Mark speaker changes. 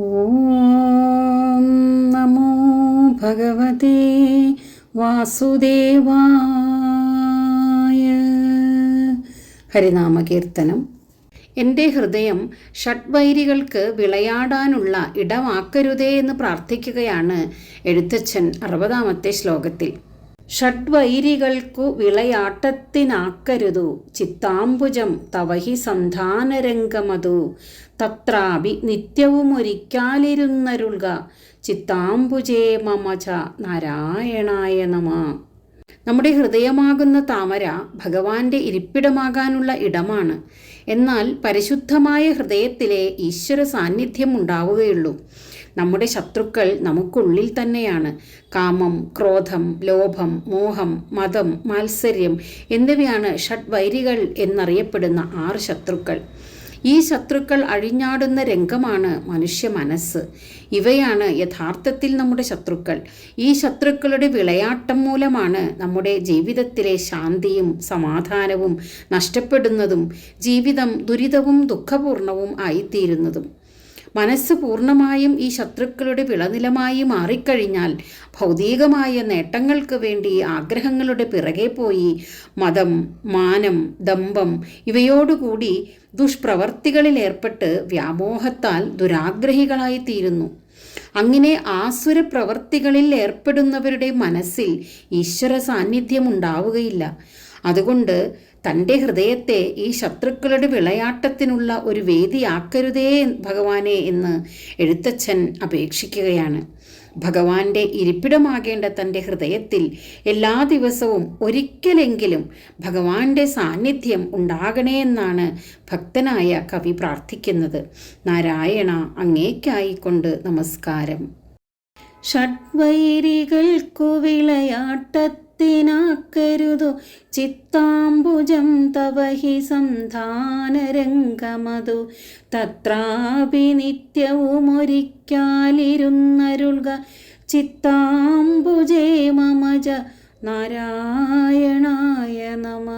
Speaker 1: ഓം നമോ ഭഗവതേ വാസുദേവായ. ഹരിനാമകീർത്തനം. എന്റെ ഹൃദയം ഷഡ്വൈരികൾക്ക് വിളയാടാനുള്ള ഇടമാക്കരുതേ എന്ന് പ്രാർത്ഥിക്കുകയാണ് എഴുത്തച്ഛൻ അറുപതാമത്തെ ശ്ലോകത്തിൽ. ഷഡ്വൈരികൾക്കു വിളയാട്ടത്തിനാക്കരുതു. ചിത്താംബുജം തവഹി സന്ധാനരംഗമതു. തത്രാപി നിത്യവുമൊരിക്കാലിരുന്നരുൾക. ചിത്താംബുജേ മമച നാരായണായ നമ. നമ്മുടെ ഹൃദയമാകുന്ന താമര ഭഗവാന്റെ ഇരിപ്പിടമാകാനുള്ള ഇടമാണ്. എന്നാൽ പരിശുദ്ധമായ ഹൃദയത്തിലെ ഈശ്വര സാന്നിധ്യം ഉണ്ടാവുകയുള്ളൂ. നമ്മുടെ ശത്രുക്കൾ നമുക്കുള്ളിൽ തന്നെയാണ്. കാമം ക്രോധം ലോഭം മോഹം മതം മാത്സര്യം എന്നിവയാണ് ഷഡ്വൈരികൾ എന്നറിയപ്പെടുന്ന ആറ് ശത്രുക്കൾ. ഈ ശത്രുക്കൾ അഴിഞ്ഞാടുന്ന രംഗമാണ് മനുഷ്യ മനസ്സ്. ഇവയാണ് യഥാർത്ഥത്തിൽ നമ്മുടെ ശത്രുക്കൾ. ഈ ശത്രുക്കളുടെ വിളയാട്ടം മൂലമാണ് നമ്മുടെ ജീവിതത്തിലെ ശാന്തിയും സമാധാനവും നഷ്ടപ്പെടുന്നതും ജീവിതം ദുരിതവും ദുഃഖപൂർണവും ആയിത്തീരുന്നതും. മനസ്സ് പൂർണമായും ഈ ശത്രുക്കളുടെ വിളനിലമായി മാറിക്കഴിഞ്ഞാൽ ഭൗതികമായ നേട്ടങ്ങൾക്ക് വേണ്ടി ആഗ്രഹങ്ങളുടെ പിറകെ പോയി മതം മാനം ദമ്പം ഇവയോടുകൂടി ദുഷ്പ്രവർത്തികളിൽ ഏർപ്പെട്ട് വ്യാമോഹത്താൽ ദുരാഗ്രഹികളായി തീരുന്നു. അങ്ങനെ ആസുര പ്രവർത്തികളിൽ ഏർപ്പെടുന്നവരുടെ മനസ്സിൽ ഈശ്വര സാന്നിധ്യം ഉണ്ടാവുകയില്ല. അതുകൊണ്ട് തന്റെ ഹൃദയത്തെ ഈ ശത്രുക്കളുടെ വിളയാട്ടത്തിനുള്ള ഒരു വേദിയാക്കരുതേ ഭഗവാനെ എന്ന് എഴുത്തച്ഛൻ അപേക്ഷിക്കുകയാണ്. ഭഗവാന്റെ ഇരിപ്പിടമാകേണ്ട തന്റെ ഹൃദയത്തിൽ എല്ലാ ദിവസവും ഒരിക്കലെങ്കിലും ഭഗവാന്റെ സാന്നിധ്യം ഉണ്ടാകണേ എന്നാണ് ഭക്തനായ കവി പ്രാർത്ഥിക്കുന്നത്. നാരായണ അങ്ങേക്കായിക്കൊണ്ട് നമസ്കാരം. ഷഡ്വൈരികൾക്കു വിളയാട്ടത്തിനാക്കരുതു ചിത്താംബുജം തവഹി സന്ധാനരംഗമതു തത്രാപി നിത്യവുമൊരിക്കാലിരുന്നരുൾക ചിത്താംബുജേ മമജ നാരായണായ നമ.